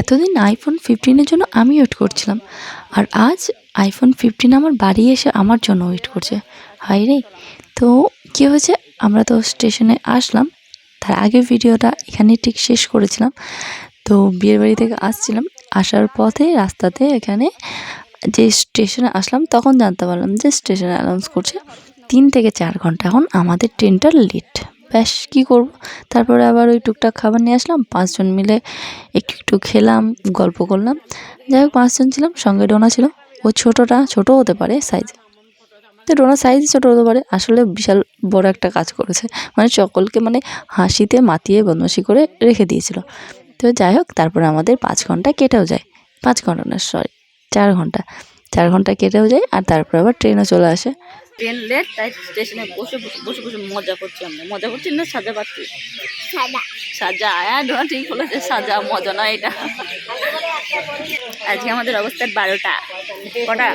এতদিন আইফোন ফিফটিনের জন্য আমি ওয়েট করছিলাম, আর আজ আইফোন ফিফটিন আমার বাড়ি এসে আমার জন্য ওয়েট করছে। হাই রে! তো কী হয়েছে? আমরা তো স্টেশনে আসলাম, তার আগে ভিডিওটা এখানে ঠিক শেষ করেছিলাম। তো বিয়ের বাড়ি থেকে আসছিলাম, আসার পথে রাস্তাতে এখানে যে স্টেশনে আসলাম, তখন জানতে পারলাম যে স্টেশনে অ্যানাউন্স করছে তিন থেকে চার ঘণ্টা। এখন আমাদের ট্রেনটা লেট ব্যাস, কী করব? তারপরে আবার ওই টুকটাক খাবার নিয়ে আসলাম, পাঁচজন মিলে একটু একটু খেলাম, গল্প করলাম। যাই হোক, পাঁচজন ছিলাম, সঙ্গে ডোনা ছিল। ও ছোটোটা, ছোটো হতে পারে সাইজ তো ডোনা সাইজ ছোটো হতে পারে, আসলে বিশাল বড় একটা কাজ করেছে। মানে সকলকে মানে হাসিতে, মাতিয়ে, বদমাশি করে রেখে দিয়েছিল। তো যাই হোক, তারপরে আমাদের পাঁচ ঘণ্টা কেটেও যায়। পাঁচ ঘণ্টা না সরি চার ঘণ্টা। চার ঘণ্টা কেটেও যায়, আর তারপর আবার ট্রেনও চলে আসে। ট্রেন লেট তাই স্টেশনে বসে বসে বসে মজা করছি আমরা। মজা করছি না সাজা পাচ্ছি? সাজা। হ্যাঁ ডোনা ঠিক বলেছে সাজা মজা না এটা। আজকে আমাদের অবস্থা বারোটা। কটা?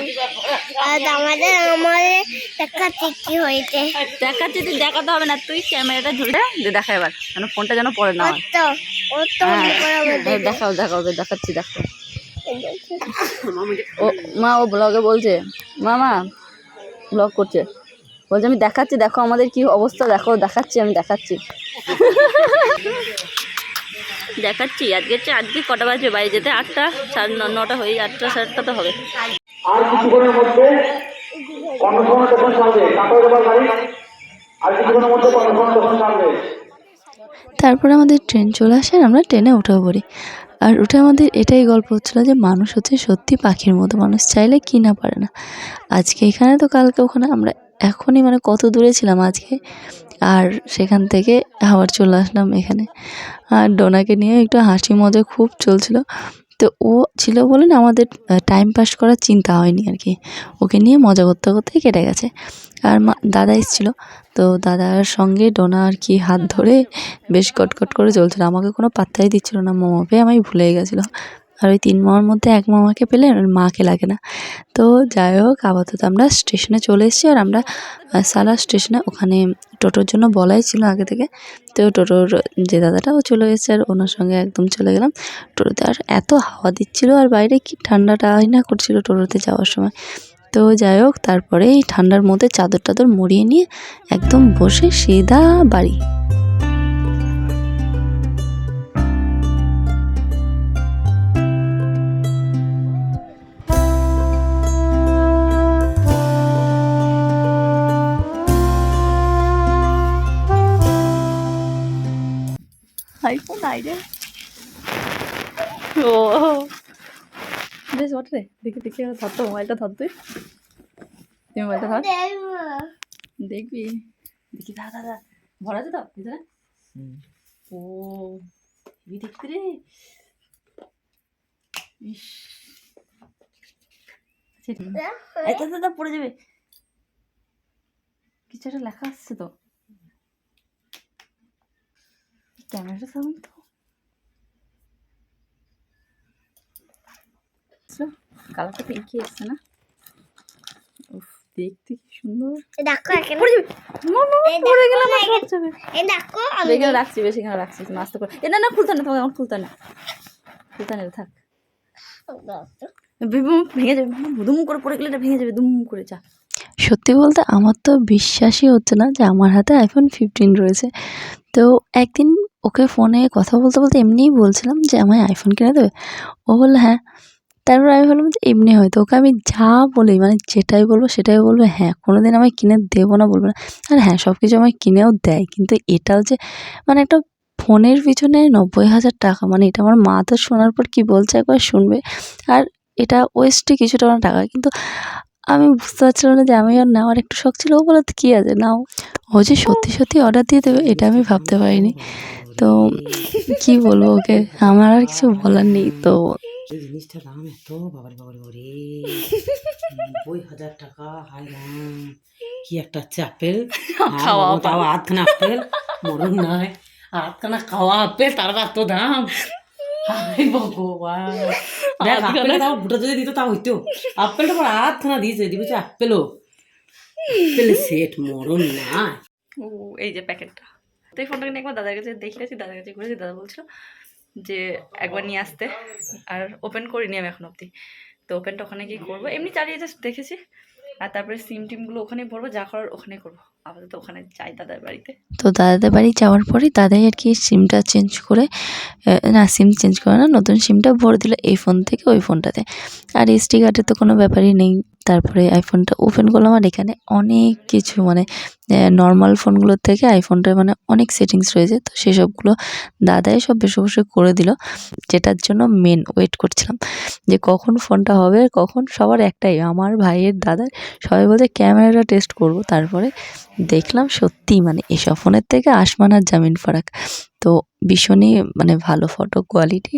আমাদের আমাদের দেখা কি হয়েছে। দেখাচ্ছি তুই দেখাতে হবে না। তুই ক্যামেরাটা ধরে দে দেখা এবার। কেন ফোনটা যেন পড়ে না হয়। হ্যাঁ, দেখাও দেখাচ্ছি দেখো। ও মা ও ব্লগে বলছে মামা ব্লগ করছে। বলছে আমি দেখাচ্ছি দেখো আমাদের কি অবস্থা দেখো দেখাচ্ছি আমি দেখাচ্ছি। দেখাচ্ছি আজকে হচ্ছে আজকে কটা বাজবে বাড়ি যেতে আটটা সাড়ে ন- নটা হয়ে আটটা সাড়ে আটটা তো হবে। আর কিছুক্ষণের মধ্যে কর্মসংস্থান যখন ছাড়বে কাপড় গাড়ি আর কিছুক্ষণের মধ্যে কর্মসংস্থান যখন ছাড়বে তারপরে আমাদের ট্রেন চলে আসে আমরা ট্রেনে উঠেও পড়ি। আর উঠে আমাদের এটাই গল্প হচ্ছিল যে মানুষ হচ্ছে সত্যি পাখির মতো, মানুষ চাইলে কি না পারে না। আজকে এখানে তো কালকে ওখানে আমরা এখনই মানে কত দূরে ছিলাম আজকে, আর সেখান থেকে আবার চলে আসলাম এখানে। আর ডোনাকে নিয়ে একটু হাসি মজা খুব চলছিল। তো ও ছিল বলে না আমাদের টাইম পাস করার চিন্তা হয়নি আর কি। ওকে নিয়ে মজা করতে করতে কেটে গেছে। আর মা, দাদা এসেছিল। তো দাদার সঙ্গে ডোনা আর কি হাত ধরে বেশ কটকট করে চলছিল। আমাকে কোনো পাত্তাই দিচ্ছিল না। মামা পেয়ে আমি ভুলে গেছিল আর ওই তিন মামার মধ্যে এক মামাকে পেলে আর মাকে লাগে না। তো যাই হোক, আপাতত আমরা স্টেশনে চলে এসেছি আর আমরা সালা স্টেশনে ওখানে টোটোর জন্য বলাই ছিল আগে থেকে। তো টোটোর যে দাদাটা, ও চলে এসেছে আর ওনার সঙ্গে একদম চলে গেলাম। টোটোতে আর এত হাওয়া দিচ্ছিল আর বাইরে কি ঠান্ডাটা না করছিল টোটোতে যাওয়ার সময়। তো যাই হোক, তারপরে এই ঠান্ডার মধ্যে চাদর টাদর মরিয়ে নিয়ে একদম বসে সিধা বাড়ি। আইফোন আইডে ও। বেশ ওঠ দেখি দেখি ধর তো মোবাইলটা ধর তুই। তুই মোবাইলটা ধর। দেখবি। দেখি দাদা দাদা ভরা আছে তো ভিতরে? ও হেবি দেখতে রে। ইস। আচ্ছা, দাদা দাদা পড়ে যাবে। কিছু একটা লেখা আসছে তো। ক্যামেরাটা সাউন্ড তো। কালারটা পিঙ্কি এসছে না? উফ দেখতে কি সুন্দর। দেখো পড়ে গেলে না, আমার সব যাবে। এই দেখো আমি এখানে রাখছি বেশ এখানে রাখছি তুমি আস্তে করে। এ না না খুলতে না তোমাকে খুলতে না। খুলতে না থাক। ভেবে- ভেঙে যাবে। দুম করে পড়ে গেলে এটা ভেঙে যাবে দুম করে যা। সত্যি বলতে আমার তো বিশ্বাসই হচ্ছে না যে আমার হাতে আইফোন ফিফটিন রয়েছে। তো একদিন ওকে ফোনে কথা বলতে বলতে এমনিই বলছিলাম যে আমায় আইফোন কিনে দেবে। ও বলল হ্যাঁ। তারপর আমি ভাবলাম যে এমনি হয়তো, ওকে আমি যা বলি মানে যেটাই বলব সেটাই বলবে হ্যাঁ কোনো দিন আমায় কিনে দেবো না, বলব না। আর হ্যাঁ সব কিছু আমায় কিনেও দেয়, কিন্তু এটাও যে মানে একটা ফোনের পিছনে নব্বই হাজার টাকা মানে এটা আমার মা তো শোনার পর কি বলছে একবার শুনবে। আর এটা ওয়েস্টে কিছুটা আমার টাকা, কিন্তু আমি বুঝতে পারছিলাম না যে আমি আর নেওয়ার একটু শখ ছিল, ও বলে কী আছে, নাও। ও যে সত্যি সত্যি অর্ডার দিয়ে দেবে, এটা আমি ভাবতে পারিনি। তো কি বলব ওকে? আমার আর কিছু বলার নেই, তো এই জিনিসটার দাম এত বাবারে বাবারে বাবারে। নব্বই হাজার টাকা রাম। কি একটা হচ্ছে আপেল? খাওয়া তাও আধখানা আপেল মরণ নাই আধখানা খাওয়া আপেল তার এত দাম। দেখ আপেল তাও যদি দিত তাও হইতো। আপেলটা পর আধখানা দিয়েছে দিবছে আপেলও। আপেল সেট মরণ ও এই যে প্যাকেটটা। এই ফোনটাকে নিয়ে একবার দাদার কাছে দেখিয়েছি দাদার কাছে ঘুরেছি দাদা বলছিল যে একবার নিয়ে আসতে। আর ওপেন করিনি আমি এখন অবধি। তো ওপেনটা ওখানে গিয়ে করব। এমনি চালিয়ে জাস্ট দেখেছি। আর তারপরে সিম টিমগুলো ওখানেই ভরবো। যা করার ওখানে করব। আপাতত ওখানে যাই দাদার বাড়িতে। তো দাদাদের বাড়ি যাওয়ার পরে দাদাই আর কি সিমটা চেঞ্জ করে না সিম চেঞ্জ করে না, নতুন সিমটা ভরে দিল এই ফোন থেকে ওই ফোনটাতে আর এসডি কার্ডের তো কোনো ব্যাপারই নেই। তারপরে আইফোনটা ওপেন করলাম আর এখানে অনেক কিছু মানে নর্মাল ফোনগুলোর থেকে আইফোনটায় মানে অনেক সেটিংস রয়েছে। তো সেসবগুলো দাদাই সব বসে বসে করে দিল, যেটার জন্য মেন ওয়েট করছিলাম। যে কখন ফোনটা হবে কখন সবার একটাই, আমার ভাইয়ের দাদার সবাই বলছে, ক্যামেরাটা টেস্ট করব। তারপরে দেখলাম সত্যি মানে এসব ফোনের থেকে আসমান আর জামিন ফারাক। তো ভীষণই মানে ভালো ফটো কোয়ালিটি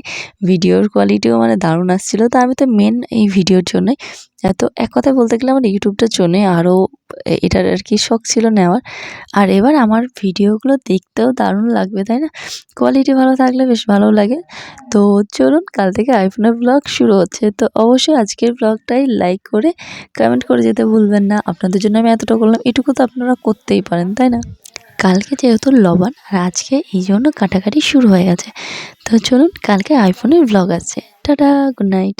ভিডিওর কোয়ালিটিও মানে দারুণ আসছিল। তো আমি তো মেন এই ভিডিওর জন্যই। তো এক কথায় বলতে গেলে আমার ইউটিউবটার জন্যই আরও এটার আর কি শখ ছিল নেওয়ার। আর এবার আমার ভিডিওগুলো দেখতেও দারুণ লাগবে, তাই না? কোয়ালিটি ভালো থাকলে বেশ ভালো লাগে। তো চলুন, কাল থেকে আইফোনের ব্লগ শুরু হচ্ছে। তো অবশ্যই আজকের ব্লগটাই লাইক করে কমেন্ট করে যেতে ভুলবেন না। আপনাদের জন্য আমি এতটা করলাম, এটুকু তো আপনারা করতেই পারেন, তাই না? কালকে যেহেতু লবণ, আর আজকে এই জন্য কাটাকাটি শুরু হয়ে গেছে। তো চলুন, কালকে আইফোনের ব্লগ আছে। Tata good night